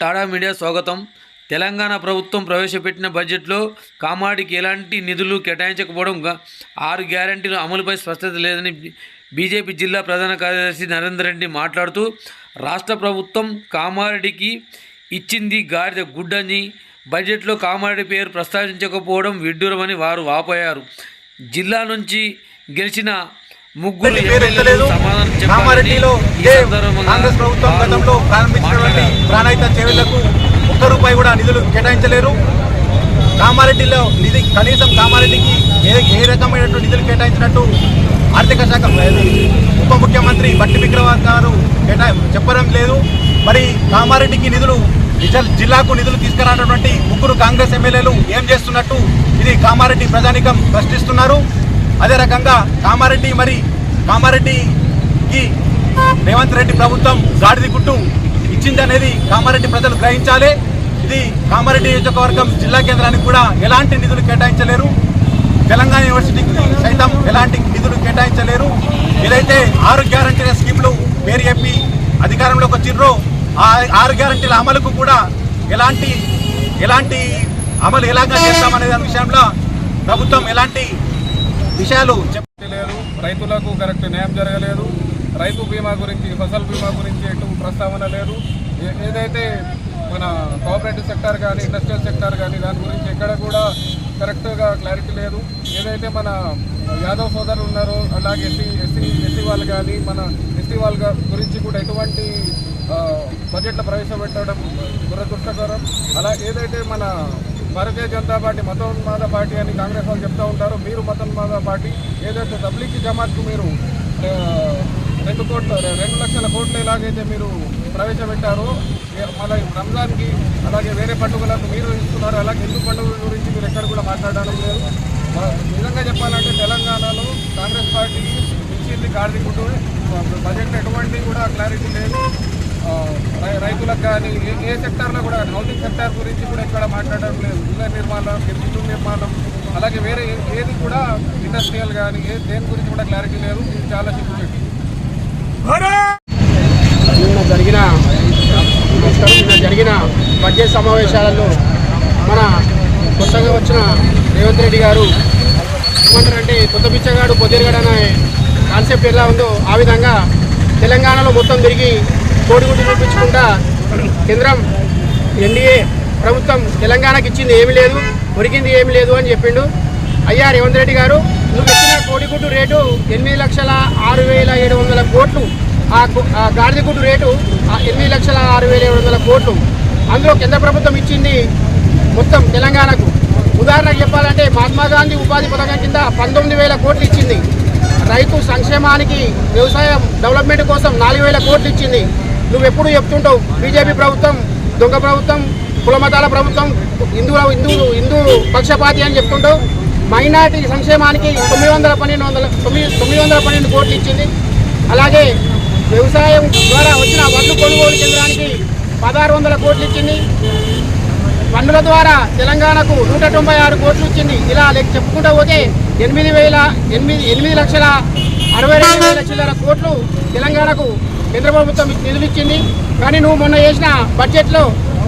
Tada media స్వాగతం. తెలంగాణ ప్రభుత్వం ప్రవేశపెట్టిన బడ్జెట్లో కామాడికి ఎలాంటి నిధులు కేటాయించకపోవడం ఆరు గ్యారంటీలు అమలుపై స్పష్టత లేదని బీజేపీ జిల్లా ప్రధాన కార్యదర్శి నరేందర్ రెడ్డి మాట్లాడుతూ రాష్ట్ర ప్రభుత్వం కామారెడ్డికి ఇచ్చింది గాడిద గుడ్డని బడ్జెట్లో కామారెడ్డి పేరు ప్రస్తావించకపోవడం విడ్డూరమని వారు వాపోయారు. జిల్లా నుంచి గెలిచిన ముగ్గురు ఈ ఇదే కాంగ్రెస్ ప్రభుత్వం గతంలో ప్రారంభించినటువంటి. ప్రాణాయిత చెవులకు ఒక్క రూపాయి కూడా నిధులు కేటాయించలేరు. కామారెడ్డిలో నిధి కనీసం కామారెడ్డికి ఏ ఏ రకమైనటువంటి నిధులు కేటాయించినట్టు ఆర్థిక శాఖ ఉప ముఖ్యమంత్రి బట్టి విక్రమార్ గారు కేటా చెప్పడం లేదు. మరి కామారెడ్డికి నిధులు జిల్లాకు నిధులు తీసుకురానటువంటి ముగ్గురు కాంగ్రెస్ ఎమ్మెల్యేలు ఏం చేస్తున్నట్టు ఇది కామారెడ్డి ప్రజానికం ప్రశ్నిస్తున్నారు. అదే రకంగా కామారెడ్డి మరి కామారెడ్డికి రేవంత్ రెడ్డి ప్రభుత్వం గాడిది గుట్టు ఇచ్చిందనేది కామారెడ్డి ప్రజలు గ్రహించాలి. ఇది కామారెడ్డి నియోజకవర్గం జిల్లా కేంద్రానికి కూడా ఎలాంటి నిధులు కేటాయించలేరు. తెలంగాణ యూనివర్సిటీకి సైతం ఎలాంటి నిధులు కేటాయించలేరు. ఏదైతే ఆరు గ్యారంటీల స్కీమ్లు పేరు చెప్పి అధికారంలోకి వచ్చిర్రో ఆ ఆరు గ్యారంటీల అమలుకు కూడా ఎలాంటి ఎలాంటి అమలు ఎలాగా చేస్తామనే దాని విషయంలో ప్రభుత్వం ఎలాంటి విషయాలు చెప్ రైతులకు కరెక్ట్ న్యాయం జరగలేదు. రైతు బీమా గురించి ఫసల్ బీమా గురించి ఎటు ప్రస్తావన లేదు. ఏ- ఏదైతే మన కోఆపరేటివ్ సెక్టార్ కానీ ఇండస్ట్రియల్ సెక్టార్ కానీ దాని గురించి ఎక్కడ కూడా కరెక్ట్గా క్లారిటీ లేదు. ఏదైతే మన యాదవ్ సోదరులు ఉన్నారో అలాగే ఎస్సీ ఎస్సీ ఎస్సీ వాళ్ళు కానీ మన ఎస్సీ వాళ్ళ గురించి కూడా ఎటువంటి బడ్జెట్లో ప్రవేశపెట్టడం దురదృష్టకరం. అలా ఏదైతే మన భారతీయ జనతా పార్టీ మతోన్మాద పార్టీ అని కాంగ్రెస్ వాళ్ళు చెప్తా ఉంటారు. మీరు మతోన్మాద పార్టీ ఏదైతే తబ్లీకి జమాత్కు మీరు రెండు కోట్ల రెండు లక్షల కోట్లు ఎలాగైతే మీరు ప్రవేశపెట్టారో మళ్ళీ రంజాన్కి అలాగే వేరే పండుగలకు మీరు ఇస్తున్నారు అలాగే హిందూ పండుగల గురించి మీరు ఎక్కడ కూడా మాట్లాడడం లేదు. నిజంగా చెప్పాలంటే తెలంగాణలో కాంగ్రెస్ పార్టీ ఇచ్చింది కార్మికుడు. బడ్జెట్ ఎటువంటి కూడా క్లారిటీ లేదు. రైతులకు కానీ ఏ ఏ సెక్టార్లో కూడా హౌసింగ్ సెక్టార్ గురించి కూడా ఎక్కడ మాట్లాడడం లేదు. ఇళ్ళ నిర్మాణం ఇల్లు నిర్మాణం అలాగే వేరే ఏది కూడా ఇండస్ట్రియల్ కానీ ఏ దేని గురించి కూడా క్లారిటీ లేదు. ఇది చాలా సిగ్గుపెట్టి నిన్న జరిగిన నిన్న జరిగిన బడ్జెట్ సమావేశాలలో మన కొత్తగా వచ్చిన రేవంత్ రెడ్డి గారు ఏమంటారంటే కొత్త పిచ్చగాడు పొద్దురుగాడు అనే కాన్సెప్ట్ ఎలా ఉందో ఆ విధంగా తెలంగాణలో మొత్తం తిరిగి కోడిగుడ్డు చూపించకుండా కేంద్రం ఎన్డీఏ ప్రభుత్వం తెలంగాణకి ఇచ్చింది ఏమి లేదు ఒరిగింది ఏమీ లేదు అని చెప్పిండు. అయ్యా రేవంత్ రెడ్డి గారు నువ్వు ఇచ్చిన కోడిగుడ్డు రేటు ఎనిమిది లక్షల ఆరు వేల ఏడు వందల కోట్లు. ఆ కు- ఆ గాడిద గుడ్డు రేటు ఆ ఎనిమిది లక్షల ఆరు వేల ఏడు వందల కోట్లు. అందులో కేంద్ర ప్రభుత్వం ఇచ్చింది మొత్తం తెలంగాణకు. ఉదాహరణకు చెప్పాలంటే మహాత్మా గాంధీ ఉపాధి పథకం కింద పంతొమ్మిది వేల కోట్లు ఇచ్చింది. రైతు సంక్షేమానికి వ్యవసాయం డెవలప్మెంట్ కోసం నాలుగు వేల కోట్లు ఇచ్చింది. నువ్వు ఎప్పుడు చెప్తుంటావు? బీజేపీ ప్రభుత్వం దొంగ ప్రభుత్వం కులమతాల ప్రభుత్వం హిందూ హిందూ హిందూ పక్షపాతి అని చెప్తుంటావు. మైనార్టీ సంక్షేమానికి తొమ్మిది వందల పన్నెండు వందల తొమ్మిది తొమ్మిది వందల పన్నెండు కోట్లు ఇచ్చింది. అలాగే వ్యవసాయం ద్వారా వచ్చిన వడ్లు కొనుగోలు కేంద్రానికి పదహారు వందల కోట్లు ఇచ్చింది. పన్నుల ద్వారా తెలంగాణకు నూట తొంభై ఆరు కోట్లు ఇచ్చింది. ఇలా లెక్క చెప్పుకుంటూ పోతే ఎనిమిది వేల ఎనిమిది ఎనిమిది లక్షల అరవై రెండు వేల చిల్లర కోట్లు తెలంగాణకు కేంద్ర ప్రభుత్వం నిధులు ఇచ్చింది. కానీ నువ్వు మొన్న చేసిన బడ్జెట్లో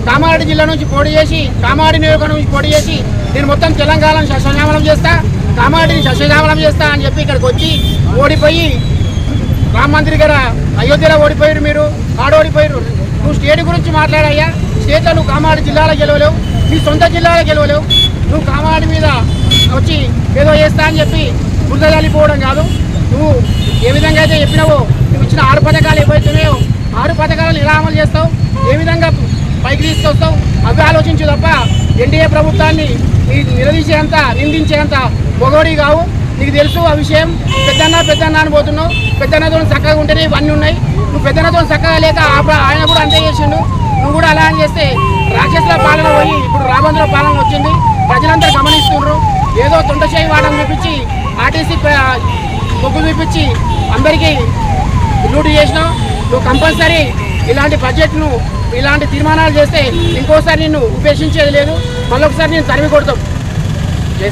కామారెడ్డి జిల్లా నుంచి పోటీ చేసి కామారెడ్డి నియోజకవర్గం నుంచి పోటీ చేసి నేను మొత్తం తెలంగాణను సస్యశ్యామలం చేస్తా కామారెడ్డిని సస్యశ్యామలం చేస్తా అని చెప్పి ఇక్కడికి వచ్చి ఓడిపోయి రామ మందిర్ గారు అయోధ్యలో ఓడిపోయారు మీరు ఆడోడిపోయారు నువ్వు స్టేట్ గురించి మాట్లాడయ్యా. స్టేట్లో నువ్వు కామారెడ్డి జిల్లాలో గెలవలేవు. నీ సొంత జిల్లాలో గెలవలేవు. నువ్వు కామారెడ్డి మీద వచ్చి ఏదో చేస్తా అని చెప్పి బురద చల్లిపోవడం కాదు. నువ్వు ఏ విధంగా అయితే చెప్పినావో ఇచ్చిన ఆరు పథకాలు ఏవైతున్నాయో ఆరు పథకాలను ఎలా అమలు చేస్తావు? ఏ విధంగా పైకి తీసుకొస్తావు? అవి ఆలోచించు తప్ప ఎన్డీఏ ప్రభుత్వాన్ని నీ నిలదీసేంత నిందించేంత మొగోడి కావు. నీకు తెలుసు ఆ విషయం. పెద్దన్న పెద్దన్న అని పోతున్నావు. పెద్దన్నతో చక్కగా ఉంటేనే ఇవన్నీ ఉన్నాయి. నువ్వు పెద్దన్నతో చక్కగా లేక ఆయన కూడా అంతే చేసిండు. నువ్వు కూడా అలా అని చేస్తే రాక్షసుల పాలన పోయి ఇప్పుడు రాబందుల పాలన వచ్చింది. ప్రజలందరూ గమనిస్తున్నారు ఏదో తొండచేయి వాడని చూపించి ఆర్టీసీ ప- మొగ్గు చూపించి అందరికీ లూటు చేసినా నువ్వు కంపల్సరీ ఇలాంటి బడ్జెట్ను ఇలాంటి తీర్మానాలు చేస్తే ఇంకోసారి నిన్ను ఉపేక్షించేది లేదు. మళ్ళొకసారి నేను తరిమి కొడతాం. జై